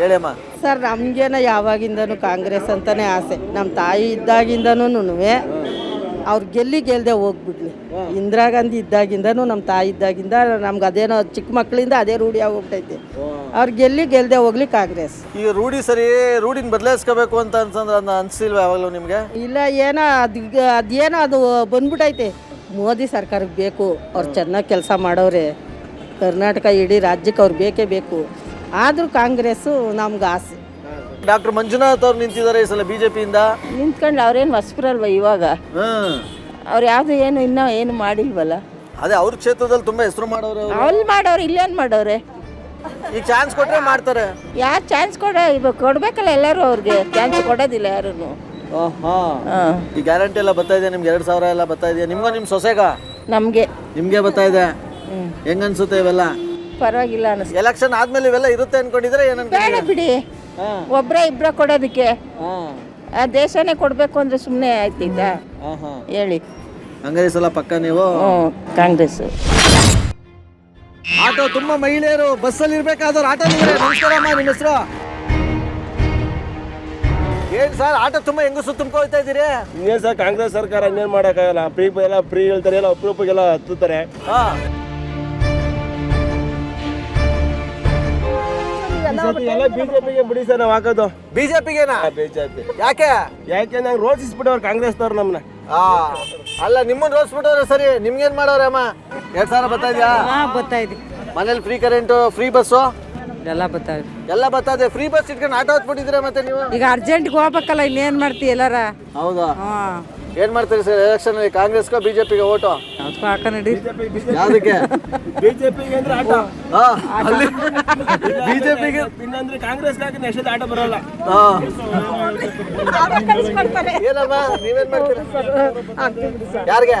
ಹೇಳಿಯಮ್ಮ sir ನಮಗೇನ ಯಾವಾಗಿಂದನು ಕಾಂಗ್ರೆಸ್ ಅಂತಾನೆ ಆಸೆ. ನಮ್ಮ ತಾಯಿ ಇದ್ದಾಗಿಂದನು ಅವ್ರು ಗೆಲ್ಲಿ ಗೆಲ್ದೆ ಹೋಗ್ಬಿಡ್ಲಿ ಇಂದಿರಾ ಗಾಂಧಿ ಇದ್ದಾಗಿಂದನು ನಮ್ಮ ತಾಯಿ ಇದ್ದಾಗಿಂದ ನಮ್ಗೆ ಅದೇನೋ ಚಿಕ್ಕ ಮಕ್ಕಳಿಂದ ಅದೇ ರೂಢಿ ಆಗೋಗ್ಬಿಟ್ಟೈತೆ. ಅವ್ರು ಗೆಲ್ಲಿ ಗೆಲ್ದೆ ಹೋಗ್ಲಿ ಕಾಂಗ್ರೆಸ್. ಈ ರೂಢಿ ಸರಿ ರೂಢಿನ ಬದಲಾಯಿಸ್ಕೋಬೇಕು ಅಂತ ಅನ್ಸಂದ್ರೆ ಅದನ್ನ ಅನ್ಸಿಲ್ವಾ ಯಾವಾಗಲೂ ನಿಮಗೆ? ಇಲ್ಲ ಏನೋ ಅದು ಅದೇನೋ ಅದು ಬಂದ್ಬಿಟ್ಟೈತೆ ಮೋದಿ ಸರ್ಕಾರಕ್ಕೆ ಬೇಕು ಅವ್ರು ಚೆನ್ನಾಗಿ ಕೆಲಸ ಮಾಡೋರೆ. ಕರ್ನಾಟಕ ಇಡೀ ರಾಜ್ಯಕ್ಕೆ ಅವ್ರು ಬೇಕೇ ಬೇಕು. ಆದರೂ ಕಾಂಗ್ರೆಸ್ಸು ನಮ್ಗೆ ಆಸೆ. ಡಾಕ್ಟರ್ ಮಂಜುನಾಥ್ ಅವ್ರು ನಿಂತಿದ್ದಾರೆ ಈ ಸಲ ಬಿಜೆಪಿಯಿಂದ. ನಿಂತ್ಕೊಂಡು ಅವ್ರೇನು ಹೊಸ್ಬ್ರಲ್ವ ಇವಾಗ? ಹ್ಮ್ ಅವ್ರು ಯಾವುದು ಏನು ಇನ್ನೂ ಏನು ಮಾಡಿಲ್ವಲ್ಲ? ಅದೇ ಅವ್ರ ಕ್ಷೇತ್ರದಲ್ಲಿ ತುಂಬಾ ಹೆಸರು ಮಾಡೋರು ಅವ್ರು. ಅಲ್ಲಿ ಮಾಡೋರು ಇಲ್ಲೇನು ಮಾಡೋರೆ? ಈ ಚಾನ್ಸ್ ಕೊಟ್ರೆ ಮಾಡ್ತಾರೆ. ಯಾರು ಚಾನ್ಸ್ ಕೊಡ ಇವಾಗ ಕೊಡ್ಬೇಕಲ್ಲ ಎಲ್ಲರೂ ಅವ್ರಿಗೆ. ಚಾನ್ಸ್ ಕೊಡೋದಿಲ್ಲ ಯಾರೂ ಹಾಂ. ಈ ಗ್ಯಾರಂಟಿ ಎಲ್ಲ ಬರ್ತಾ ಇದೆ ನಿಮ್ಗೆ? ಎರಡು ಸಾವಿರ ಎಲ್ಲ ಬರ್ತಾ ಇದೆಯಾ? ನಿಮ್ಗೂ ನಿಮ್ಮ ಸೊಸೆಗ? ನಮಗೆ. ನಿಮಗೆ ಬರ್ತಾ ಇದೆ? ಹ್ಞೂ ಹೆಂಗ್ ಅನ್ಸುತ್ತೆ ಇವೆಲ್ಲ? ಪರವಾಗಿಲ್ಲ ಅನಿಸ್ತು. ಎಲೆಕ್ಷನ್ ಆದ್ಮೇಲೆ ಇವೆಲ್ಲ ಇರುತ್ತೆ ಅನ್ಕೊಂಡಿದ್ರೆ ಏನಂತ ಬೇಡ ಬಿಡಿ. ಒಬ್ರ ಒಬ್ಬರ ಇಬ್ಬರ ಕೊಡೋದಕ್ಕೆ ಆ ದೇಶನೇ ಕೊಡಬೇಕು ಅಂದ್ರೆ ಸುಮ್ಮನೆ ಆಯ್ತಿದ್ದ ಹಾ ಹಾ. ಹೇಳಿ. ಕಾಂಗ್ರೆಸ್ ಎಲ್ಲ ಸಲ ಪಕ್ಕ ನೀವು? ಕಾಂಗ್ರೆಸ್. ಆಟೋ ತುಂಬಾ ಮಹಿಳೆಯರು ಬಸ್ಸಲ್ಲಿ ಇರ್ಬೇಕಾದ್ರೆ ಆಟೋ ನಮಸ್ಕಾರಮ್ಮ ನಿಮ್ಮ ಹೆಸರು? ಏನ್ ಸರ್ ಆಟೋ ತುಂಬಾ ಹೆಂಗಸು ತುಂಬ್ಕೊಳ್ತಾ ಇದ್ದೀರಿ? ಏನ್ ಸರ್ ಕಾಂಗ್ರೆಸ್ ಸರ್ಕಾರ ಇನ್ನೇನು ಮಾಡೋಕ್ಕಾಗಲ್ಲ. ಫ್ರೀ ಎಲ್ಲ ಫ್ರೀ ಹೇಳ್ತಾರೆ ಎಲ್ಲ ಅಪರೂಪಕ್ಕೆಲ್ಲ ಹತ್ತುತ್ತಾರೆ. ಹಾ. ಸತಿ ಎಲ್ಲ ಬಿಜೆಪಿಗೆ ಬಿಡಿ. ಸರ್ ನಾವು ಹಾಕೋದು. ಬಿಜೆಪಿಗೇನಾ? ಬಿಜೆಪಿ. ಯಾಕೆ? ಯಾಕೆ ನಂಗೆ ರೋಚಿಸ್ಬಿಟ್ಟವ್ರು ಕಾಂಗ್ರೆಸ್ನವ್ರು ನಮ್ಮನ್ನ ಆ ಅಲ್ಲ ನಿಮ್ಮನ್ನ ರೋಸ್ಬಿಟ್ಟವ್ರೆ ಸರಿ ನಿಮ್ಗೇನ್ ಮಾಡೋರೆ ಅಮ್ಮ? ಎರಡ್ ಸಾವಿರ ಬರ್ತಾ ಇದ್ಯಾ? ಹಾಂ ಬರ್ತಾ ಇದೆ. ಮನೇಲಿ ಫ್ರೀ ಕರೆಂಟು ಫ್ರೀ ಬಸ್ಸು ಎಲ್ಲ ಬರ್ತಾ ಇದೆ. ಎಲ್ಲ ಬರ್ತಾ ಇದೆ. ಫ್ರೀ ಬಸ್ ಇಟ್ಕೊಂಡು ಆಟೋ ಹತ್ಬಿಟ್ಟಿದ್ರೆ ಮತ್ತೆ ನೀವು? ಈಗ ಅರ್ಜೆಂಟ್ಗೆ ಹೋಗ್ಬೇಕಲ್ಲ ಇನ್ನೇನ್ ಮಾಡ್ತಿ ಎಲ್ಲಾರ? ಹೌದಾ? ಹಾಂ. ಏನ್ ಮಾಡ್ತೀರಿ ಸರ್? ಎಲೆಕ್ಷನ್ ಕಾಂಗ್ರೆಸ್ ಬಿಜೆಪಿಗೆ ಓಟು? ಯಾವ್ದಕ್ಕೂ ಹಾಕ ನಡಿ. ಯಾವ್ದಕ್ಕೆ? ಬಿಜೆಪಿಗೆ ಅಂದ್ರೆ ಆಟ. ಹಾ ಅಲ್ಲಿ ಬಿಜೆಪಿಗೆ ಇನ್ನಂದ್ರೆ ಕಾಂಗ್ರೆಸ್ ಹಾಕಿ ನೆಕ್ಸ್ಟ್ ಆಟ ಬರಲ್ಲ. ಹಾ. ಏನಮ್ಮ ನೀವೇನ್ ಮಾಡ್ತೀರಾ? ಯಾರಿಗೆ?